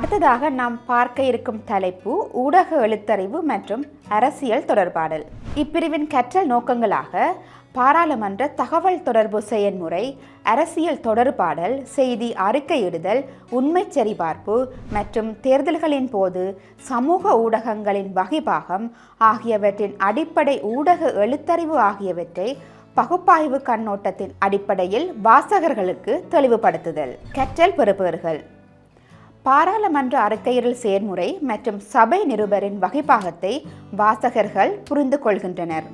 அடுத்ததாக நாம் பார்க்க இருக்கும் தலைப்பு ஊடக எழுத்தறிவு மற்றும் அரசியல் தொடர்பாடல். இப்பிரிவின் கற்றல் நோக்கங்களாக பாராளுமன்ற தகவல் தொடர்பு செயன்முறை அரசியல் தொடர்பாடல் செய்தி அறிக்கையிடுதல் உண்மை சரிபார்ப்பு மற்றும் தேர்தல்களின் போது சமூக ஊடகங்களின் வகைபாகம் ஆகியவற்றின் அடிப்படை ஊடக எழுத்தறிவு ஆகியவற்றை பகுப்பாய்வு கண்ணோட்டத்தின் அடிப்படையில் வாசகர்களுக்கு தெளிவுபடுத்துதல். கற்றல் பெறுபவர்கள் பாராளுமன்ற அறிக்கையிடல் செயற்முறை மற்றும் சபை நிருபரின் வகைப்பாகத்தை வாசகர்கள் புரிந்து கொள்கின்றனர்.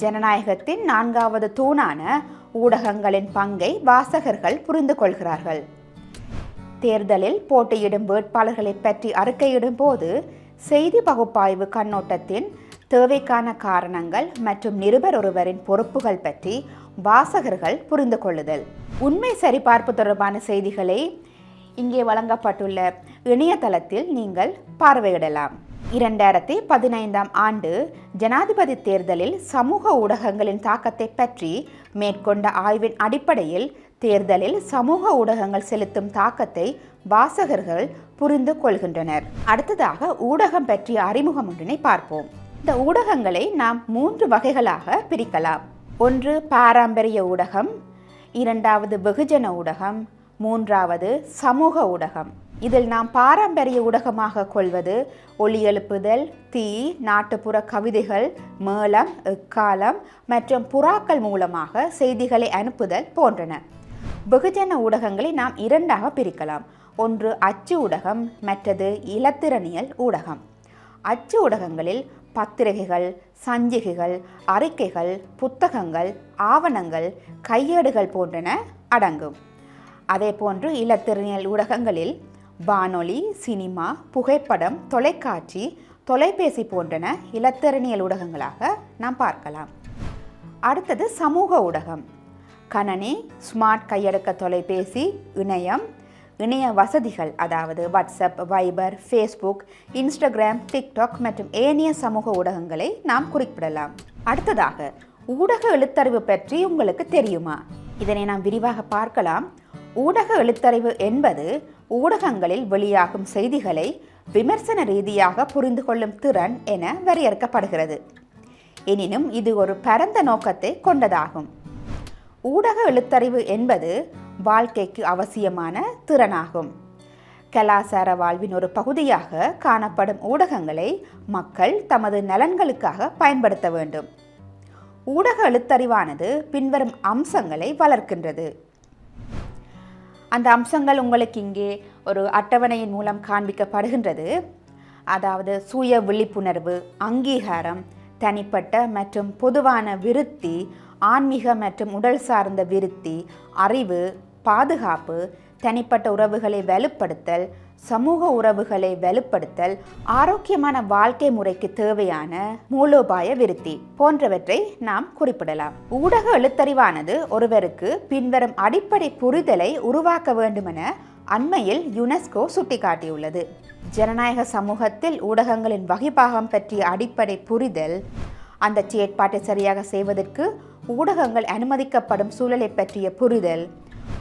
ஜனநாயகத்தின் நான்காவது தூணான ஊடகங்களின் பங்கை வாசகர்கள் புரிந்து கொள்கிறார்கள். தேர்தலில் போட்டியிடும் வேட்பாளர்களை பற்றி அறிக்கையிடும் போது செய்தி பகுப்பாய்வு கண்ணோட்டத்தின் தேவைக்கான காரணங்கள் மற்றும் நிருபர் ஒருவரின் பொறுப்புகள் பற்றி வாசகர்கள் புரிந்து கொள்ளுதல். உண்மை சரிபார்ப்பு தொடர்பான செய்திகளை இங்கே வழங்கப்பட்டுள்ள இணையதளத்தில் நீங்கள் பார்வையிடலாம். இரண்டாயிரத்தி பதினைந்தாம் ஆண்டு ஜனாதிபதி தேர்தலில் சமூக ஊடகங்களின் தாக்கத்தை பற்றி மேற்கொண்ட ஆய்வின் அடிப்படையில் தேர்தலில் சமூக ஊடகங்கள் செலுத்தும் தாக்கத்தை வாசகர்கள் புரிந்து கொள்கின்றனர். அடுத்ததாக ஊடகம் பற்றிய அறிமுகம் ஒன்றினை பார்ப்போம். இந்த ஊடகங்களை நாம் மூன்று வகைகளாக பிரிக்கலாம். ஒன்று பாரம்பரிய ஊடகம் இரண்டாவது வெகுஜன ஊடகம் மூன்றாவது சமூக ஊடகம். இதில் நாம் பாரம்பரிய ஊடகமாக கொள்வது ஒளி எழுப்புதல் தீ நாட்டுப்புற கவிதைகள் மேளம் எக்காலம் மற்றும் புறாக்கள் மூலமாக செய்திகளை அனுப்புதல் போன்றன. வெகுஜன ஊடகங்களை நாம் இரண்டாக பிரிக்கலாம். ஒன்று அச்சு ஊடகம் மற்றது இலத்திரனியல் ஊடகம். அச்சு ஊடகங்களில் பத்திரிகைகள் சஞ்சிகைகள் அறிக்கைகள் புத்தகங்கள் ஆவணங்கள் கையேடுகள் போன்றன அடங்கும். அதே போன்று இலத்திரனியல் ஊடகங்களில் வானொலி சினிமா புகைப்படம் தொலைக்காட்சி தொலைபேசி போன்றன இலத்திரனியல் ஊடகங்களாக நாம் பார்க்கலாம். அடுத்தது சமூக ஊடகம். கணனி ஸ்மார்ட் கையடக்க தொலைபேசி இணையம் இணைய வசதிகள் அதாவது WhatsApp Viber Facebook Instagram TikTok மற்றும் ஏனைய சமூக ஊடகங்களை நாம் குறிப்பிடலாம். அடுத்ததாக ஊடக எழுத்தறிவு பற்றி உங்களுக்கு தெரியுமா? இதனை நாம் விரிவாக பார்க்கலாம். ஊடக எழுத்தறிவு என்பது ஊடகங்களில் வெளியாகும் செய்திகளை விமர்சன ரீதியாக புரிந்து கொள்ளும் திறன் என வரையறுக்கப்படுகிறது. எனினும் இது ஒரு பரந்த நோக்கத்தை கொண்டதாகும். ஊடக எழுத்தறிவு என்பது வாழ்க்கைக்கு அவசியமான திறனாகும். கலாசார வாழ்வின் ஒரு பகுதியாக காணப்படும் ஊடகங்களை மக்கள் தமது நலன்களுக்காக பயன்படுத்த வேண்டும். ஊடக எழுத்தறிவானது பின்வரும் அம்சங்களை வளர்க்கின்றது. அந்த அம்சங்கள் உங்களுக்கு இங்கே ஒரு அட்டவணையின் மூலம் காண்பிக்கப்படுகின்றது. அதாவது சுய விழிப்புணர்வு அங்கீகாரம் தனிப்பட்ட மற்றும் பொதுவான விருத்தி ஆன்மீக மற்றும் உடல் சார்ந்த விருத்தி அறிவு பாதுகாப்பு தனிப்பட்ட உறவுகளை வலுப்படுத்தல் சமூக உறவுகளை வலுப்படுத்தல் ஆரோக்கியமான வாழ்க்கை முறைக்கு தேவையான மூலோபாய விருத்தி போன்றவற்றை நாம் குறிப்பிடலாம். ஊடக எழுத்தறிவானது ஒருவருக்கு பின்வரும் அடிப்படை புரிதலை உருவாக்க வேண்டுமென அண்மையில் யுனெஸ்கோ சுட்டிக்காட்டியுள்ளது. ஜனநாயக சமூகத்தில் ஊடகங்களின் வகைப்பாகம் பற்றிய அடிப்படை புரிதல் அந்த செயற்பாட்டை சரியாக செய்வதற்கு ஊடகங்கள் அனுமதிக்கப்படும் சூழலை பற்றிய புரிதல்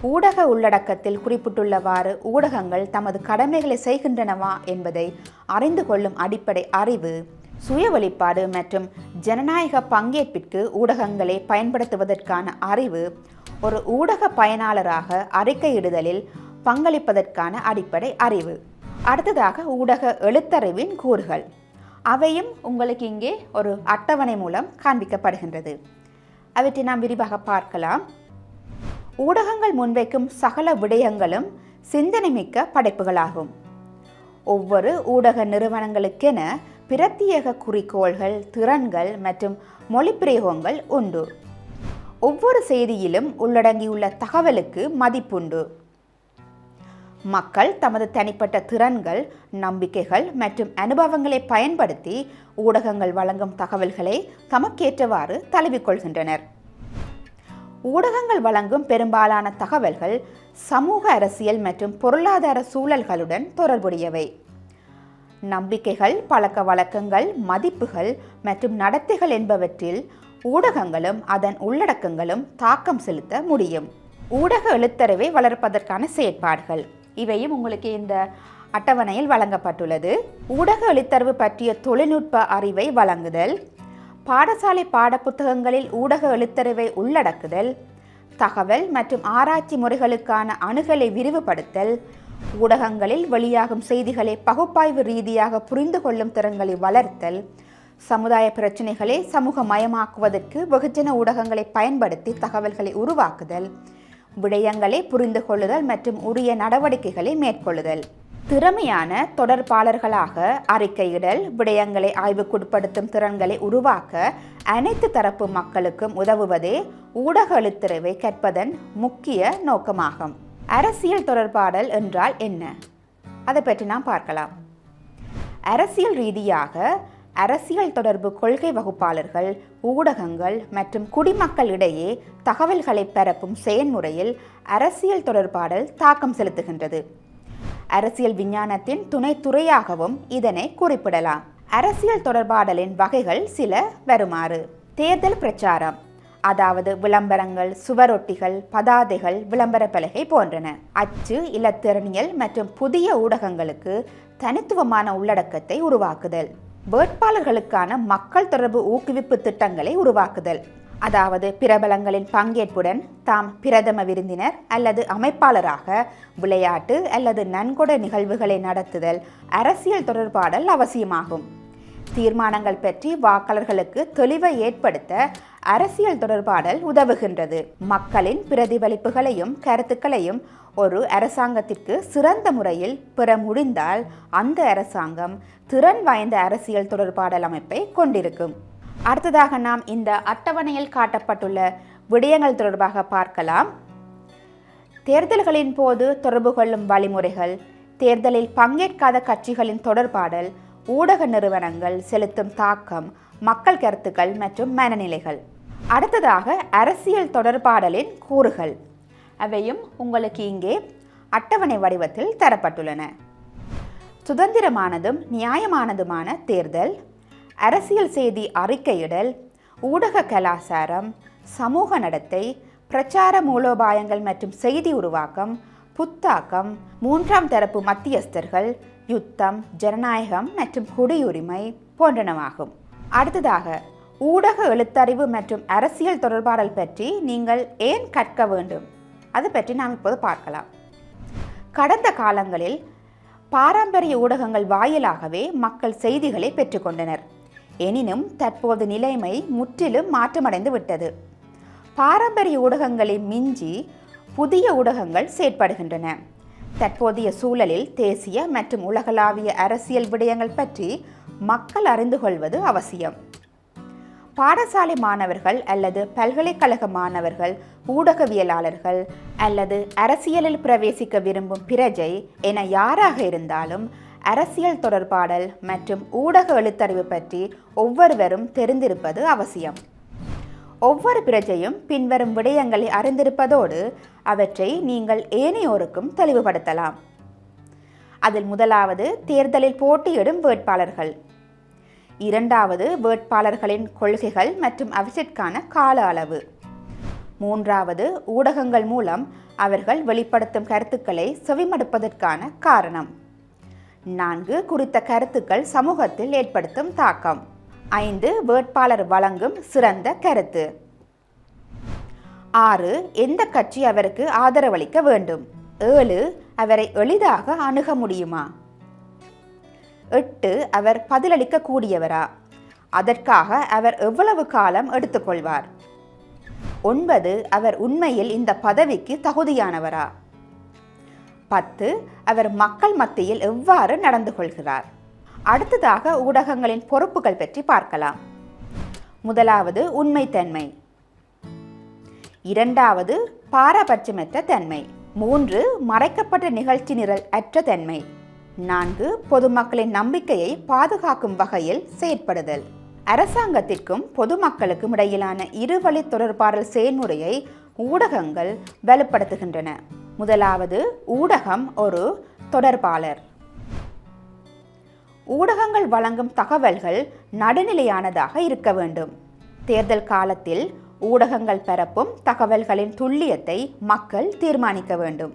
ஊடக உள்ளடக்கத்தில் குறிப்பிட்டுள்ளவாறு ஊடகங்கள் தமது கடமைகளை செய்கின்றனவா என்பதை அறிந்து கொள்ளும் அடிப்படை அறிவு சுய வழிபாடு மற்றும் ஜனநாயக பங்கேற்பிற்கு ஊடகங்களை பயன்படுத்துவதற்கான அறிவு ஒரு ஊடக பயனாளராக அறிக்கையிடுதலில் பங்களிப்பதற்கான அடிப்படை அறிவு. அடுத்ததாக ஊடக எழுத்தறிவின் கூறுகள். அவையும் உங்களுக்கு இங்கே ஒரு அட்டவணை மூலம் காண்பிக்கப்படுகின்றது. அவற்றை நாம் விரிவாக பார்க்கலாம். ஊடகங்கள் முன்வைக்கும் சகல விடயங்களும் சிந்தனைமிக்க படைப்புகளாகும். ஒவ்வொரு ஊடக நிறுவனங்களுக்கென பிரத்யேக குறிக்கோள்கள் திறன்கள் மற்றும் மொழிப்பிரயோகங்கள் உண்டு. ஒவ்வொரு செய்தியிலும் உள்ளடங்கியுள்ள தகவலுக்கு மதிப்புண்டு. மக்கள் தமது தனிப்பட்ட திறன்கள் நம்பிக்கைகள் மற்றும் அனுபவங்களை பயன்படுத்தி ஊடகங்கள் வழங்கும் தகவல்களை தமக்கேற்றவாறு தழுவிக்கொள்கின்றனர். ஊடகங்கள் வழங்கும் பெரும்பாலான தகவல்கள் சமூக அரசியல் மற்றும் பொருளாதார சூழல்களுடன் தொடர்புடையவை. நம்பிக்கைகள் பழக்க வழக்கங்கள் மதிப்புகள் மற்றும் நடத்தைகள் என்பவற்றில் ஊடகங்களும் அதன் உள்ளடக்கங்களும் தாக்கம் செலுத்த முடியும். ஊடக எழுத்தரவை வளர்ப்பதற்கான செயற்பாடுகள். இவையும் உங்களுக்கு இந்த அட்டவணையில் வழங்கப்பட்டுள்ளது. ஊடக எழுத்தரவு பற்றிய தொழில்நுட்ப அறிவை வழங்குதல் பாடசாலை பாடப்புத்தகங்களில் ஊடக எழுத்தறிவை உள்ளடக்குதல் தகவல் மற்றும் ஆராய்ச்சி முறைகளுக்கான அணுகலை விரிவுபடுத்தல் ஊடகங்களில் வெளியாகும் செய்திகளை பகுப்பாய்வு ரீதியாக புரிந்து கொள்ளும் திறன்களை வளர்த்தல் சமுதாய பிரச்சினைகளை சமூகமயமாக்குவதற்கு வெகுஜன ஊடகங்களை பயன்படுத்தி தகவல்களை உருவாக்குதல் விடயங்களை புரிந்து கொள்ளுதல் மற்றும் உரிய நடவடிக்கைகளை மேற்கொள்ளுதல். திறமையான தொடர்பாளர்களாக அறிக்கையிடல் விடயங்களை ஆய்வுக்குட்படுத்தும் திறன்களை உருவாக்க அனைத்து தரப்பு மக்களுக்கும் உதவுவதே ஊடக எழுத்துறவை கற்பதன் முக்கிய நோக்கமாகும். அரசியல் தொடர்பாடல் என்றால் என்ன? அதை பற்றி நாம் பார்க்கலாம். அரசியல் ரீதியாக அரசியல் தொடர்பு கொள்கை வகுப்பாளர்கள் ஊடகங்கள் மற்றும் குடிமக்கள் இடையே தகவல்களை பரப்பும் செயன்முறையில் அரசியல் தொடர்பாடல் தாக்கம் செலுத்துகின்றது. அரசியல் விஞ்ஞானத்தின் துணை துறையாகவும் இதனை குறிப்பிடலாம். அரசியல் தொடர்பாடலின் வகைகள் சில வருமாறு. தேர்தல் பிரச்சாரம். அதாவது விளம்பரங்கள் சுவரொட்டிகள் பதாதைகள் விளம்பர பலகை போன்றன. அச்சு இலத்திறனியல் மற்றும் புதிய ஊடகங்களுக்கு தனித்துவமான உள்ளடக்கத்தை உருவாக்குதல். வேட்பாளர்களுக்கான மக்கள் தொடர்பு ஊக்குவிப்பு திட்டங்களை உருவாக்குதல். அதாவது பிரபலங்களின் பங்கேற்புடன் தாம் பிரதம விருந்தினர் அல்லது அமைப்பாளராக விளையாட்டு அல்லது நன்கொடை நிகழ்வுகளை நடத்துதல் அரசியல் தொடர்பாடல் அவசியமாகும். தீர்மானங்கள் பற்றி வாக்காளர்களுக்கு தெளிவை ஏற்படுத்த அரசியல் தொடர்பாடல் உதவுகின்றது. மக்களின் பிரதிபலிப்புகளையும் கருத்துக்களையும் ஒரு அரசாங்கத்திற்கு சிறந்த முறையில் பெற முடிந்தால் அந்த அரசாங்கம் திறன் வாய்ந்த அரசியல் தொடர்பாடல் அமைப்பை கொண்டிருக்கும். அடுத்ததாக நாம் இந்த அட்டவணையில் காட்டப்பட்டுள்ள விடயங்கள் தொடர்பாக பார்க்கலாம். தேர்தல்களின் போது தொடர்பு கொள்ளும் வழிமுறைகள் தேர்தலில் பங்கேற்காத கட்சிகளின் தொடர்பாடல் ஊடக நிறுவனங்கள் செலுத்தும் தாக்கம் மக்கள் கருத்துக்கள் மற்றும் மனநிலைகள். அடுத்ததாக அரசியல் தொடர்பாடலின் கூறுகள். அவையும் உங்களுக்கு இங்கே அட்டவணை வடிவத்தில் தரப்பட்டுள்ளன. சுதந்திரமானதும் நியாயமானதுமான தேர்தல் அரசியல் செய்தி அறிக்கையிடல் ஊடக கலாச்சாரம் சமூக நடத்தை பிரச்சார மூலோபாயங்கள் மற்றும் செய்தி உருவாக்கம் புத்தாக்கம் மூன்றாம் தரப்பு மத்தியஸ்தர்கள் யுத்தம் ஜனநாயகம் மற்றும் குடியுரிமை போன்றனவாகும். அடுத்ததாக ஊடக எழுத்தறிவு மற்றும் அரசியல் தொடர்பாடல் பற்றி நீங்கள் ஏன் கற்க வேண்டும்? அது பற்றி நாம் இப்போது பார்க்கலாம். கடந்த காலங்களில் பாரம்பரிய ஊடகங்கள் வாயிலாகவே மக்கள் செய்திகளை பெற்றுக்கொண்டனர் எனினும் தற்போது நிலைமை முற்றிலும் மாற்றமடைந்து விட்டது. பாரம்பரிய ஊடகங்களை மிஞ்சி புதிய ஊடகங்கள் செயற்படுகின்றன. தற்போதைய சூழலில் தேசிய மற்றும் உலகளாவிய அரசியல் விடயங்கள் பற்றி மக்கள் அறிந்து கொள்வது அவசியம். பாடசாலை மாணவர்கள் அல்லது பல்கலைக்கழக மாணவர்கள் ஊடகவியலாளர்கள் அல்லது அரசியலில் பிரவேசிக்க விரும்பும் பிரஜை என யாராக இருந்தாலும் அரசியல் தொடர்பாடல் மற்றும் ஊடக எழுத்தறிவு பற்றி ஒவ்வொருவரும் தெரிந்திருப்பது அவசியம். ஒவ்வொரு பிரஜையும் பின்வரும் விடயங்களை அறிந்திருப்பதோடு அவற்றை நீங்கள் ஏனையோருக்கும் தெளிவுபடுத்தலாம். அதில் முதலாவது தேர்தலில் போட்டியிடும் வேட்பாளர்கள். இரண்டாவது வேட்பாளர்களின் கொள்கைகள் மற்றும் அவற்றிற்கான கால அளவு. மூன்றாவது ஊடகங்கள் மூலம் அவர்கள் வெளிப்படுத்தும் கருத்துக்களை செவிமடுப்பதற்கான காரணம். நான்கு குறித்த கருத்துக்கள் சமூகத்தில் ஏற்படுத்தும் தாக்கம். ஐந்து வேட்பாளர் வழங்கும் சிறந்த கருத்து. ஆறு எந்த கட்சி அவருக்கு ஆதரவளிக்க வேண்டும்? ஏழு அவரை எளிதாக அணுக முடியுமா? எட்டு அவர் பதிலளிக்க கூடியவரா அதற்காக அவர் எவ்வளவு காலம் எடுத்துக்கொள்வார்? ஒன்பது அவர் உண்மையில் இந்த பதவிக்கு தகுதியானவரா? பத்து அவர் மக்கள் மத்தியில் எவ்வாறு நடந்து கொள்கிறார்? அடுத்ததாக ஊடகங்களின் பொறுப்புகள் பற்றி பார்க்கலாம். முதலாவது உண்மைத்தன்மை இரண்டாவது பாரபட்சமற்ற தன்மை. மூன்று மறைக்கப்பட்ட நிகழ்ச்சி நிரல் அற்ற தன்மை. நான்கு பொதுமக்களின் நம்பிக்கையை பாதுகாக்கும் வகையில் செயற்படுதல். அரசாங்கத்திற்கும் பொதுமக்களுக்கும் இடையிலான இருவழி தொடர்பாடல் செயல்முறையை ஊடகங்கள் வலுப்படுத்துகின்றன. முதலாவது ஊடகம் ஒரு தொடர்பாளர். ஊடகங்கள் வழங்கும் தகவல்கள் நடுநிலையானதாக இருக்க வேண்டும். தேர்தல் காலத்தில் ஊடகங்கள் பரப்பும் தகவல்களின் துல்லியத்தை மக்கள் தீர்மானிக்க வேண்டும்.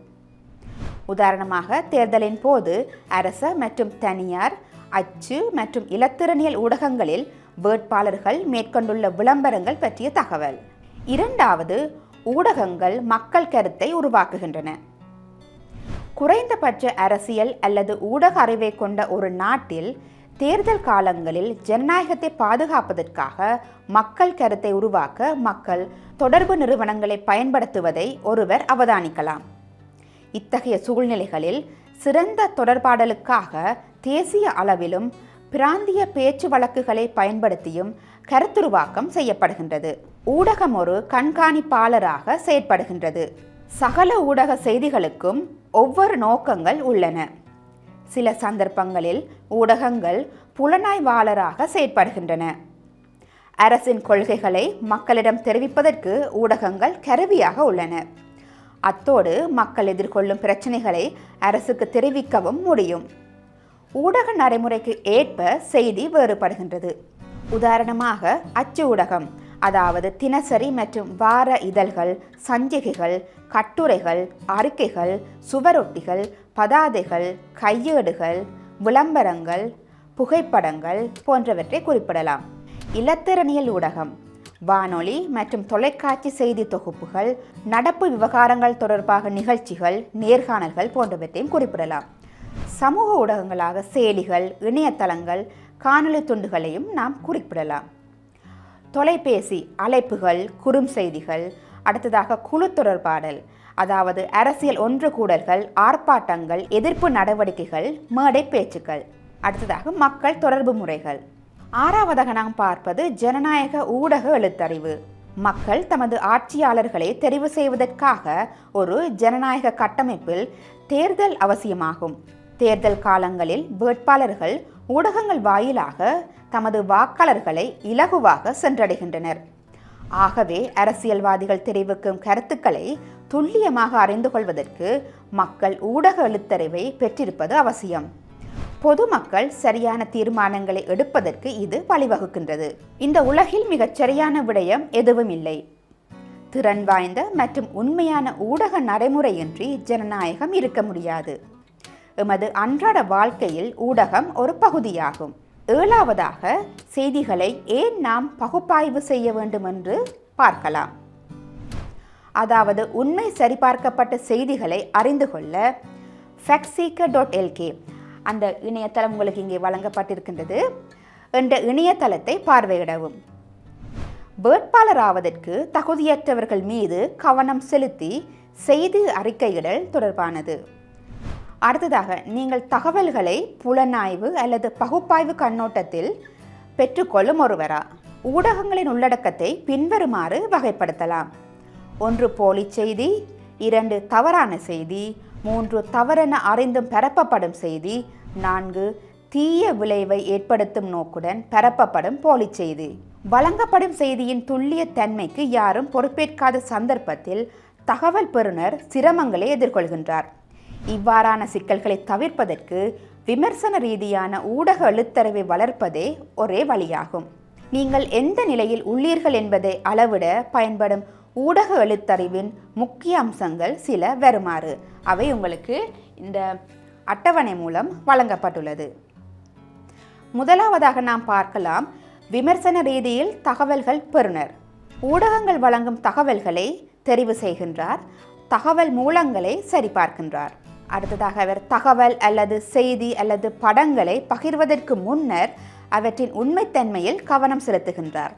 உதாரணமாக தேர்தலின் போது அரச மற்றும் தனியார் அச்சு மற்றும் இலத்திரனியல் ஊடகங்களில் வேட்பாளர்கள் மேற்கொண்டுள்ள விளம்பரங்கள் பற்றிய தகவல். இரண்டாவது ஊடகங்கள் மக்கள் கருத்தை உருவாக்குகின்றன. குறைந்தபட்ச அரசியல் அல்லது ஊடக அறிவை கொண்ட ஒரு நாட்டில் தேர்தல் காலங்களில் ஜனநாயகத்தை பாதுகாப்பதற்காக மக்கள் கருத்தை உருவாக்க மக்கள் தொடர்பு நிறுவனங்களை பயன்படுத்துவதை ஒருவர் அவதானிக்கலாம். இத்தகைய சூழ்நிலைகளில் சிறந்த தொடர்பாடலுக்காக தேசிய அளவிலும் பிராந்திய பேச்சு வழக்குகளை பயன்படுத்தியும் கருத்துருவாக்கம் செய்யப்படுகின்றது. ஊடகம் ஒரு கண்காணிப்பாளராக செயற்படுகின்றது. சகல ஊடக செய்திகளுக்கும் ஒவ்வொரு நோக்கங்கள் உள்ளன. சில சந்தர்ப்பங்களில் ஊடகங்கள் புலனாய்வாளராக செயற்படுகின்றன. அரசின் கொள்கைகளை மக்களிடம் தெரிவிப்பதற்கு ஊடகங்கள் கருவியாக உள்ளன. அத்தோடு மக்கள் எதிர்கொள்ளும் பிரச்சனைகளை அரசுக்கு தெரிவிக்கவும் முடியும். ஊடக நடைமுறைக்கு ஏற்ப செய்தி வேறுபடுகின்றது. உதாரணமாக அச்சு ஊடகம் அதாவது தினசரி மற்றும் வார இதழ்கள் சஞ்சிகைகள் கட்டுரைகள் அறிக்கைகள் சுவரொட்டிகள் பதாதைகள் கையேடுகள் விளம்பரங்கள் புகைப்படங்கள் போன்றவற்றை குறிப்பிடலாம். இலத்திரனியல் ஊடகம் வானொலி மற்றும் தொலைக்காட்சி செய்தி தொகுப்புகள் நடப்பு விவகாரங்கள் தொடர்பாக நிகழ்ச்சிகள் நேர்காணல்கள் போன்றவற்றையும் குறிப்பிடலாம். சமூக ஊடகங்களாக செயலிகள் இணையதளங்கள் காணொலி துண்டுகளையும் நாம் குறிப்பிடலாம். தொலைபேசி அழைப்புகள் குறும் செய்திகள் அடுத்ததாக குழு தொடர்பாடல் அதாவது அரசியல் ஒன்று கூடல்கள் ஆர்ப்பாட்டங்கள் எதிர்ப்பு நடவடிக்கைகள் மேடை பேச்சுக்கள் அடுத்ததாக மக்கள் தொடர்பு முறைகள். ஆறாவதாக நாம் பார்ப்பது ஜனநாயக ஊடக எழுத்தறிவு. மக்கள் தமது ஆட்சியாளர்களை தெரிவு செய்வதற்காக ஒரு ஜனநாயக கட்டமைப்பில் தேர்தல் அவசியமாகும். தேர்தல் காலங்களில் வேட்பாளர்கள் ஊடகங்கள் வாயிலாக தமது வாக்காளர்களை இலகுவாக சென்றடைகின்றனர். ஆகவே அரசியல்வாதிகள் தெரிவிக்கும் கருத்துக்களை துல்லியமாக அறிந்து கொள்வதற்கு மக்கள் ஊடக எழுத்தறிவை பெற்றிருப்பது அவசியம். பொதுமக்கள் சரியான தீர்மானங்களை எடுப்பதற்கு இது வழிவகுக்கின்றது. இந்த உலகில் மிகச் சரியான விடயம் எதுவும் இல்லை. திறன் வாய்ந்த மற்றும் உண்மையான ஊடக நடைமுறையின்றி ஜனநாயகம் இருக்க முடியாது. எமது அன்றாட வாழ்க்கையில் ஊடகம் ஒரு பகுதியாகும். ஏழாவதாக செய்திகளை ஏன் நாம் பகுப்பாய்வு செய்ய வேண்டும் என்று பார்க்கலாம். அதாவது உண்மை சரிபார்க்கப்பட்ட செய்திகளை அறிந்து கொள்ள ஃபேக்சீக்கர் டாட் எல்கே அந்த இணையதளம் உங்களுக்கு இங்கே வழங்கப்பட்டிருக்கின்றது என்ற இணையதளத்தை பார்வையிடவும். வேட்பாளராவதற்கு தகுதியற்றவர்கள் மீது கவனம் செலுத்தி செய்தி அறிக்கையிடல் தொடர்பானது. அடுத்ததாக நீங்கள் தகவல்களை புலனாய்வு அல்லது பகுப்பாய்வு கண்ணோட்டத்தில் பெற்றுக்கொள்ளும் ஒருவரா? ஊடகங்களின் உள்ளடக்கத்தை பின்வருமாறு வகைப்படுத்தலாம். ஒன்று போலி செய்தி. இரண்டு தவறான செய்தி. மூன்று தவறென அறிந்தும் பரப்பப்படும் செய்தி. நான்கு தீய விளைவை ஏற்படுத்தும் நோக்குடன் பரப்பப்படும் போலி செய்தி. வழங்கப்படும் செய்தியின் துல்லிய தன்மைக்கு யாரும் பொறுப்பேற்காத சந்தர்ப்பத்தில் தகவல் பெறுநர் சிரமங்களை எதிர்கொள்கின்றார். இவ்வாறான சிக்கல்களை தவிர்ப்பதற்கு விமர்சன ரீதியான ஊடக எழுத்தரவை வளர்ப்பதே ஒரே வழியாகும். நீங்கள் எந்த நிலையில் உள்ளீர்கள் என்பதை அளவிட பயன்படும் ஊடக எழுத்தறிவின் முக்கிய அம்சங்கள் சில வருமாறு. அவை உங்களுக்கு இந்த அட்டவணை மூலம் வழங்கப்பட்டுள்ளது. முதலாவதாக நாம் பார்க்கலாம் விமர்சன ரீதியில் தகவல்கள் பெறுநர். ஊடகங்கள் வழங்கும் தகவல்களை தெரிவு செய்கின்றார். தகவல் மூலங்களை சரிபார்க்கின்றார். அடுத்ததாக அவர் தகவல் அல்லது செய்தி அல்லது படங்களை பகிர்வதற்கு முன்னர் அவற்றின் உண்மைத்தன்மையில் கவனம் செலுத்துகின்றார்.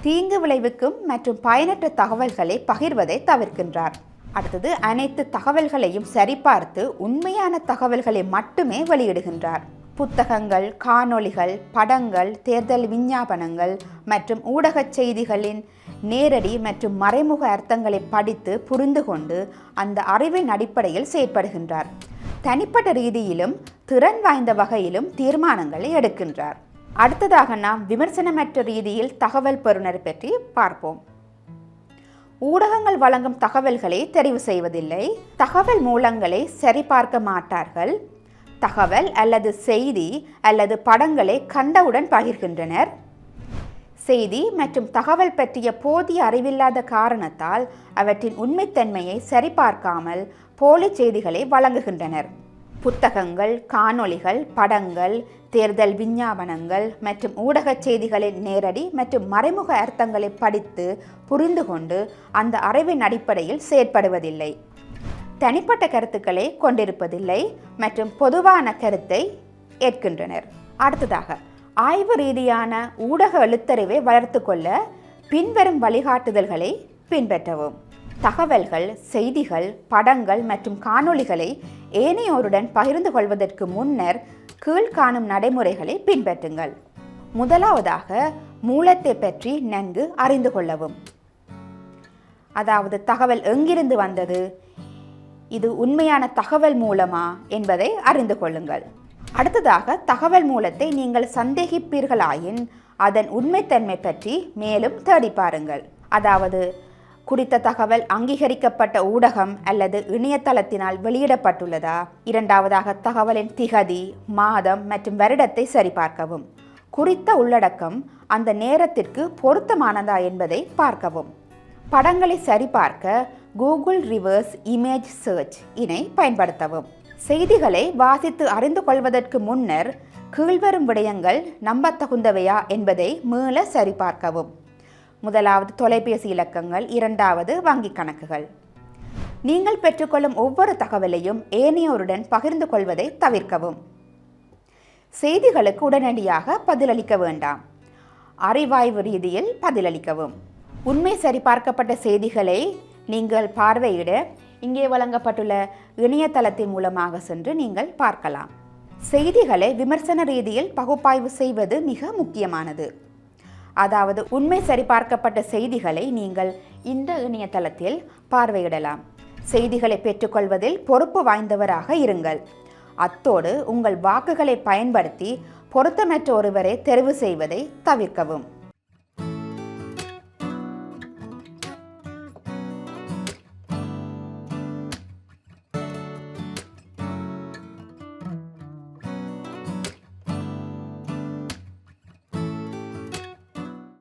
தீங்கு விளைவுக்கும் மற்றும் பயனற்ற தகவல்களை பகிர்வதை தவிர்க்கின்றார். அடுத்தது அனைத்து தகவல்களையும் சரிபார்த்து உண்மையான தகவல்களை மட்டுமே வெளியிடுகின்றார். புத்தகங்கள் காணொளிகள் படங்கள் தேர்தல் விஞ்ஞாபனங்கள் மற்றும் ஊடகச் செய்திகளின் நேரடி மற்றும் மறைமுக அர்த்தங்களை படித்து புரிந்து கொண்டு அந்த அறிவின் அடிப்படையில் செயற்படுகின்றார். தனிப்பட்ட ரீதியிலும் திறன் வாய்ந்த வகையிலும் தீர்மானங்களை எடுக்கின்றார். அடுத்ததாக நாம் விமர்சனமற்ற ரீதியில் தகவல் பெறுநர் பற்றி பார்ப்போம். ஊடகங்கள் வழங்கும் தகவல்களை தெரிவு செய்வதில்லை. தகவல் மூலங்களை சரிபார்க்க மாட்டார்கள். தகவல் அல்லது செய்தி அல்லது படங்களை கண்டவுடன் பகிர்கின்றனர். செய்தி மற்றும் தகவல் பற்றிய போதிய அறிவில்லாத காரணத்தால் அவற்றின் உண்மைத்தன்மையை சரிபார்க்காமல் போலி செய்திகளை வழங்குகின்றனர். புத்தகங்கள் காணொளிகள் படங்கள் தேர்தல் விஞ்ஞாபனங்கள் மற்றும் ஊடகச் செய்திகளின் நேரடி மற்றும் மறைமுக அர்த்தங்களை படித்து புரிந்து கொண்டு அந்த அறிவின் அடிப்படையில் செயற்படுவதில்லை. தனிப்பட்ட கருத்துக்களை கொண்டிருப்பதில்லை மற்றும் பொதுவான கருத்தை ஏற்கின்றனர். அடுத்ததாக ஆய்வு ரீதியான ஊடக எழுத்தறிவை வளர்த்து கொள்ள பின்வரும் வழிகாட்டுதல்களை பின்பற்றவும். தகவல்கள் செய்திகள் படங்கள் மற்றும் காணொளிகளை ஏனையோருடன் பகிர்ந்து கொள்வதற்கு முன்னர் கீழ்காணும் நடைமுறைகளை பின்பற்றுங்கள். முதலாவதாக மூலத்தை பற்றி நன்கு அறிந்து கொள்ளவும். அதாவது தகவல் எங்கிருந்து வந்தது? இது உண்மையான தகவல் மூலமா என்பதை அறிந்து கொள்ளுங்கள். அடுத்ததாக தகவல் மூலத்தை நீங்கள் சந்தேகிப்பீர்களாயின் அதன் உண்மைத்தன்மை பற்றி மேலும் தேடி பாருங்கள். அதாவது குறித்த தகவல் அங்கீகரிக்கப்பட்ட ஊடகம் அல்லது இணையதளத்தினால் வெளியிடப்பட்டுள்ளதா? இரண்டாவதாக தகவலின் திகதி மாதம் மற்றும் வருடத்தை சரிபார்க்கவும். குறித்த உள்ளடக்கம் அந்த நேரத்திற்கு பொருத்தமானதா என்பதை பார்க்கவும். படங்களை சரிபார்க்க கூகுள் ரிவர்ஸ் இமேஜ் சர்ச் இனை பயன்படுத்தவும். செய்திகளை வாசித்து அறிந்து கொள்வதற்கு முன்னர் கீழ்வரும் விடயங்கள் நம்பத்தகுந்தவையா என்பதை மீள சரிபார்க்கவும். முதலாவது தொலைபேசி இலக்கங்கள் இரண்டாவது வங்கிக் கணக்குகள். நீங்கள் பெற்றுக்கொள்ளும் ஒவ்வொரு தகவலையும் ஏனையோருடன் பகிர்ந்து கொள்வதை தவிர்க்கவும். செய்திகளுக்கு உடனடியாக பதிலளிக்க வேண்டாம். அறிவாய்வு ரீதியில் பதிலளிக்கவும். உண்மை சரிபார்க்கப்பட்ட செய்திகளை நீங்கள் பார்வையிட இங்கே வழங்கப்பட்டுள்ள இணையதளத்தின் மூலமாக சென்று நீங்கள் பார்க்கலாம். செய்திகளை விமர்சன ரீதியில் பகுப்பாய்வு செய்வது மிக முக்கியமானது. அதாவது உண்மை சரிபார்க்கப்பட்ட செய்திகளை நீங்கள் இந்த இணையதளத்தில் பார்வையிடலாம். செய்திகளை பெற்றுக்கொள்வதில் பொறுப்பு வாய்ந்தவராக இருங்கள். அத்தோடு உங்கள் வாக்குகளை பயன்படுத்தி பொருத்தமற்ற ஒருவரை தெரிவு செய்வதை தவிர்க்கவும்.